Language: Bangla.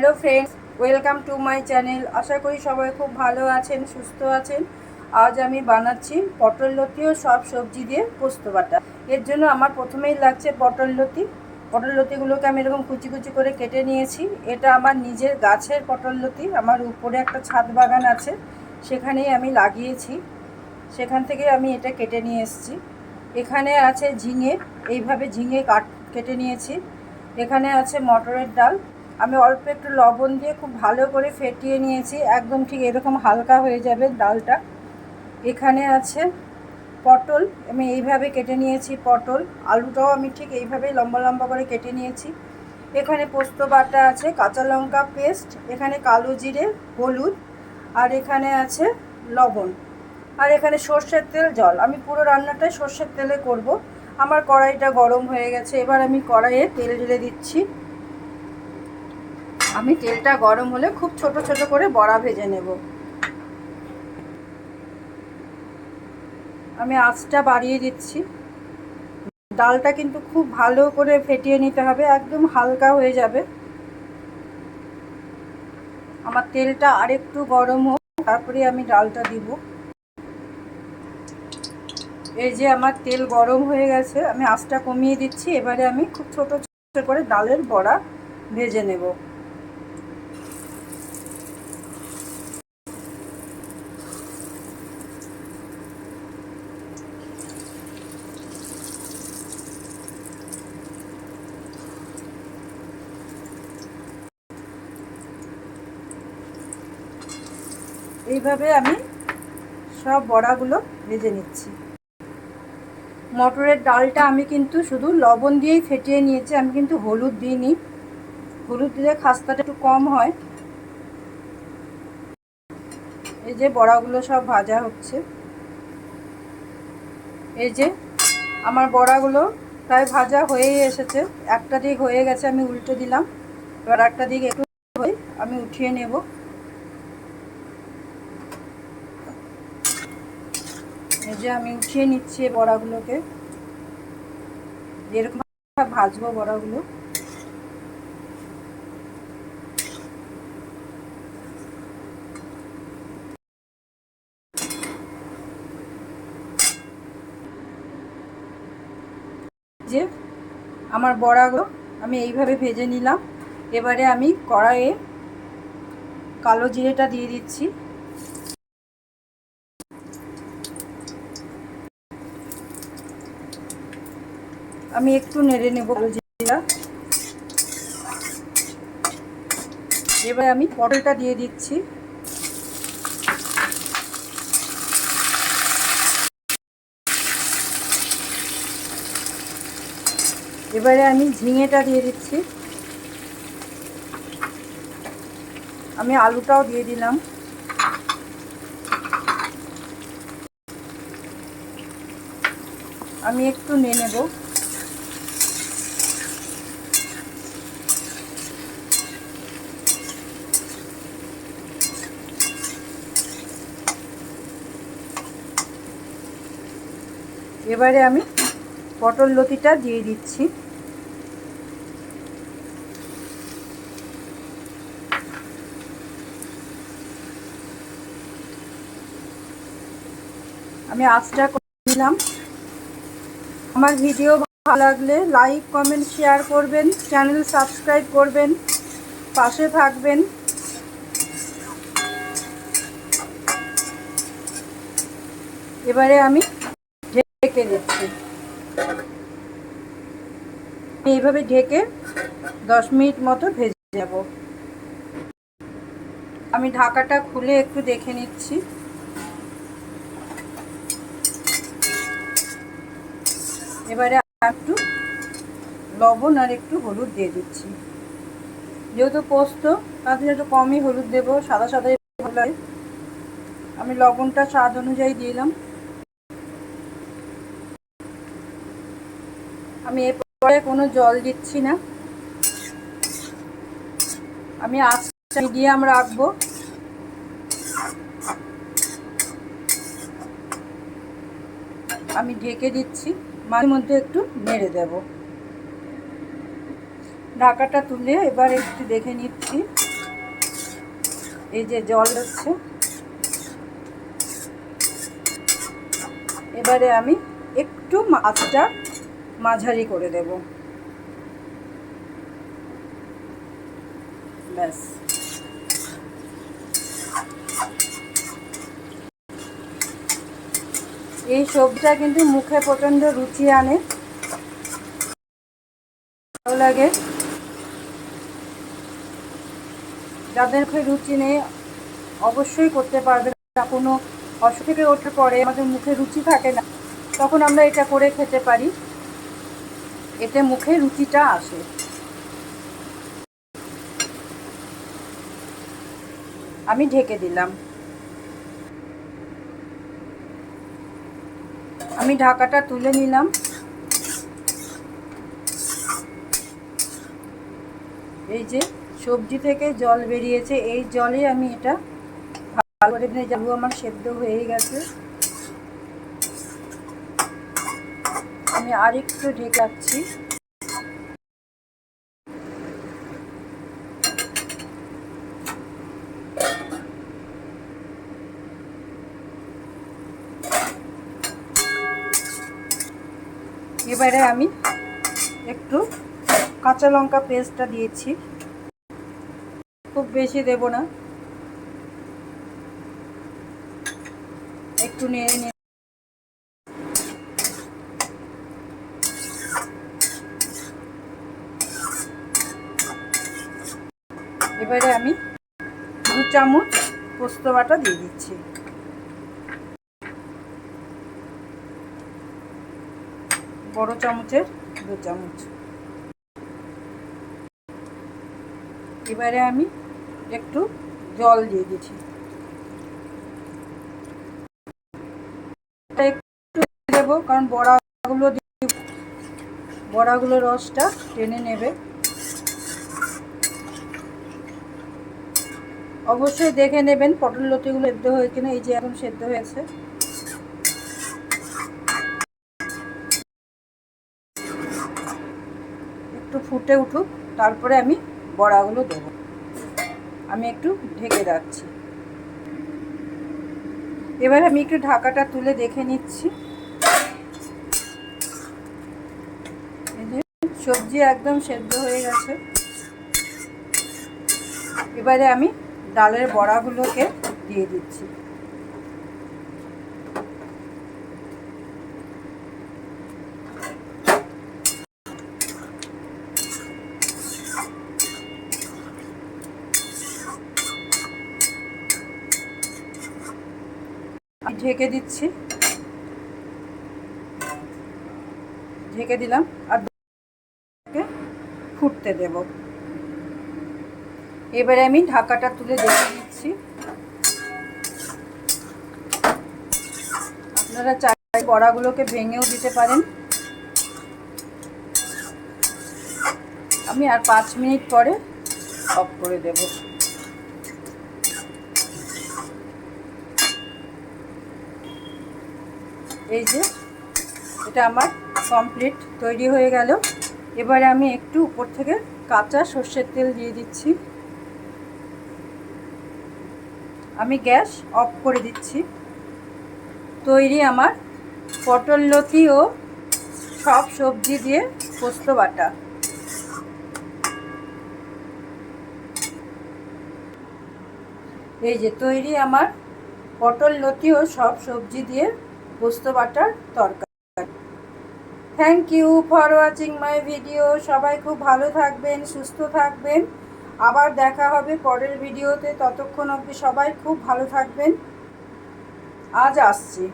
Hello friends, welcome to my channel. আশা করি সবাই খুব ভালো আছেন, সুস্থ আছেন। আজ আমি বানাচ্ছি পটল লতি ও সব সবজি দিয়ে পোস্ত বাটা। এর জন্য আমার প্রথমেই লাগছে পটল লতি। পটল লতিগুলোকে আমি এরকম কুচি কুচি করে কেটে নিয়েছি। এটা আমার নিজের গাছের পটল লতি। আমার উপরে একটা ছাদ বাগান আছে, সেখানেই আমি লাগিয়েছি। সেখান থেকে আমি এটা কেটে নিয়ে এসেছি। এখানে আছে ঝিঙে, এইভাবে ঝিঙে কাট, কেটে নিয়েছি। এখানে আছে মটরের ডাল। আমি অল্প একটু লবণ দিয়ে খুব ভালো করে ফেটিয়ে নিয়েছি। একদম ঠিক এরকম হালকা হয়ে যাবে ডালটা। এখানে আছে পটল। আমি এইভাবে কেটে নিয়েছি পটল। আলুটাও আমি ঠিক এইভাবেই লম্বা লম্বা করে কেটে নিয়েছি। এখানে পোস্ত বাটা আছে, কাঁচা লঙ্কা পেস্ট, এখানে কালো জিরে, হলুদ, আর এখানে আছে লবণ। আর এখানে সর্ষের তেল, জল। আমি পুরো রান্নাটাই সর্ষের তেলে করব। আমার কড়াইটা গরম হয়ে গেছে। এবার আমি কড়াইয়ে তেল ঢেলে দিচ্ছি। আমি তেলটা গরম হলে খুব ছোট ছোট করে বড়া ভেজে নেব। আমি আঁচটা বাড়িয়ে দিচ্ছি। ডালটা কিন্তু খুব ভালো করে ফেটিয়ে নিতে হবে, একদম হালকা হয়ে যাবে। আমার তেলটা আরেকটু গরম হোক, তারপরে আমি ডালটা দিব। এই যে আমার তেল গরম হয়ে গেছে, আমি আঁচটা কমিয়ে দিচ্ছি, এবারে আমি খুব ছোট ছোট করে ডালের বড়া ভেজে নেব। এইভাবে আমি সব বড়াগুলো ভেজে নিচ্ছি। মটরের ডালটা আমি কিন্তু শুধু লবণ দিয়েই ফেটিয়ে নিয়েছি, আমি কিন্তু হলুদ দিইনি। হলুদ দিলে খাস্তাটা একটু কম হয়। এই যে বড়াগুলো সব ভাজা হচ্ছে। এই যে আমার বড়াগুলো প্রায় ভাজা হয়েই এসেছে। একটা দিক হয়ে গেছে, আমি উল্টে দিলাম। এবার একটা দিক একটু হয়ে আমি উঠিয়ে নেব। যে আমি উঠিয়ে নিচ্ছি বড়াগুলোকে। এরকম ভাজবো বড়াগুলো। যে আমার বড়াগুলো আমি এইভাবে ভেজে নিলাম। এবারে আমি কড়াইয়ে কালো জিরেটা দিয়ে দিচ্ছি। আমি একটু নেড়ে নেব জিরা এবার আমি পটলটা দিয়ে দিচ্ছি। এবারে আমি ঝিঙেটা দিয়ে দিচ্ছি। আমি আলুটাও দিয়ে দিলাম। আমি একটু নিয়ে নেব। এবারে আমি পটল লতিটা দিয়ে দিচ্ছি। আমি আঁচটা দিলাম। আমার ভিডিও ভালো লাগলে লাইক, কমেন্ট, শেয়ার করবেন, চ্যানেল সাবস্ক্রাইব করবেন, পাশে থাকবেন। এবারে আমি ঢেকে দিচ্ছি এইভাবে ঢেকে দশ মিনিট মতো ভেজে যাব আমি ঢাকাটা খুলে একটু দেখে নিচ্ছি। এবারে একটু লবণ আর একটু হলুদ দিয়ে দিচ্ছি। যেহেতু পোস্ত, তাতে একটু কমই হলুদ দেবো, সাদা সাদাই আমি লবণটা স্বাদ অনুযায়ী দিলাম। আমি এরপরে কোনো জল দিচ্ছি না। আমি আঁচটা মিডিয়াম রাখব। আমি ঢেকে দিচ্ছি, মাঝে মধ্যে একটু নেড়ে দেব। ঢাকাটা তুলে এবার একটু দেখে নিচ্ছি। এই যে জল হচ্ছে। এবারে আমি একটু মাছটা মাঝারি করে দেব। ব্যাস। এই সবজিটা কিন্তু মুখে প্রচণ্ড রুচি আনে। ভালো লাগে। যাদের মুখে রুচি নেই, অবশ্যই করতে পারবে। না কোনো অসুখ থেকে ওঠার পরে আমাদের মুখে রুচি থাকে না, তখন আমরা এটা করে খেতে পারি। এতে মুখে রুচিটা আসে। আমি ঢেকে দিলাম। আমি ঢাকাটা তুলে নিলাম। এই যে সবজি থেকে জল বেরিয়েছে, এই জলে আমি এটা ভালো করে যাব আমার সেদ্ধ হয়ে গেছে। আমি আরেকটু ঢেকাচ্ছি এবারে আমি একটু কাঁচা লঙ্কা পেস্টটা দিয়েছি। খুব বেশি দেব না। একটু নেড়ে এবারে আমি দু চামচ পোস্ত বাটা দিয়ে দিচ্ছি। বড় চামচের দু চামচ। এবারে আমি একটু জল দিয়ে দিচ্ছি। একটু দেবো, কারণ বড়াগুলো বড়াগুলো রসটা টেনে নেবে। অবশ্যই দেখে নেবেন, পটল লতিগুলো সেদ্ধ হয়ে কিনা, এই যে এখন সেদ্ধ হয়েছে। একটু ফুটে উঠুক, তারপরে আমি বড়াগুলো দেব। আমি একটু ঢেকে রাখছি। এবার আমি একটু ঢাকাটা তুলে দেখে নিচ্ছি। সবজি একদম সেদ্ধ হয়ে গেছে। এবারে আমি ডালের বড়াগুলোকে দিয়ে দিচ্ছি। ঢেকে দিচ্ছি। ঢেকে দিলাম আর ফুটতে দেব। এবারে আমি ঢাকাটা তুলে দেখে দিচ্ছি। আপনারা চাই বড়াগুলোকে ভেঙেও দিতে পারেন। আমি আর পাঁচ মিনিট পরে অফ করে দেবো। এই যে, এটা আমার কমপ্লিট তৈরি হয়ে গেল। এবারে আমি একটু উপর থেকে কাঁচা সর্ষের তেল দিয়ে দিচ্ছি। আমি গ্যাস অফ করে দিচ্ছি। তৈরি আমার পটল লতি ও সব সবজি দিয়ে পোস্ত বাটা। এই যে তৈরি আমার পটল লতি ও সব সবজি দিয়ে পোস্ত বাটার তরকারি। Thank you for watching my video সবাই খুব ভালো থাকবেন, সুস্থ থাকবেন। আবার দেখা হবে পরের ভিডিওতে। ততক্ষণ অবধি সবাই খুব ভালো থাকবেন। আজ আসছি।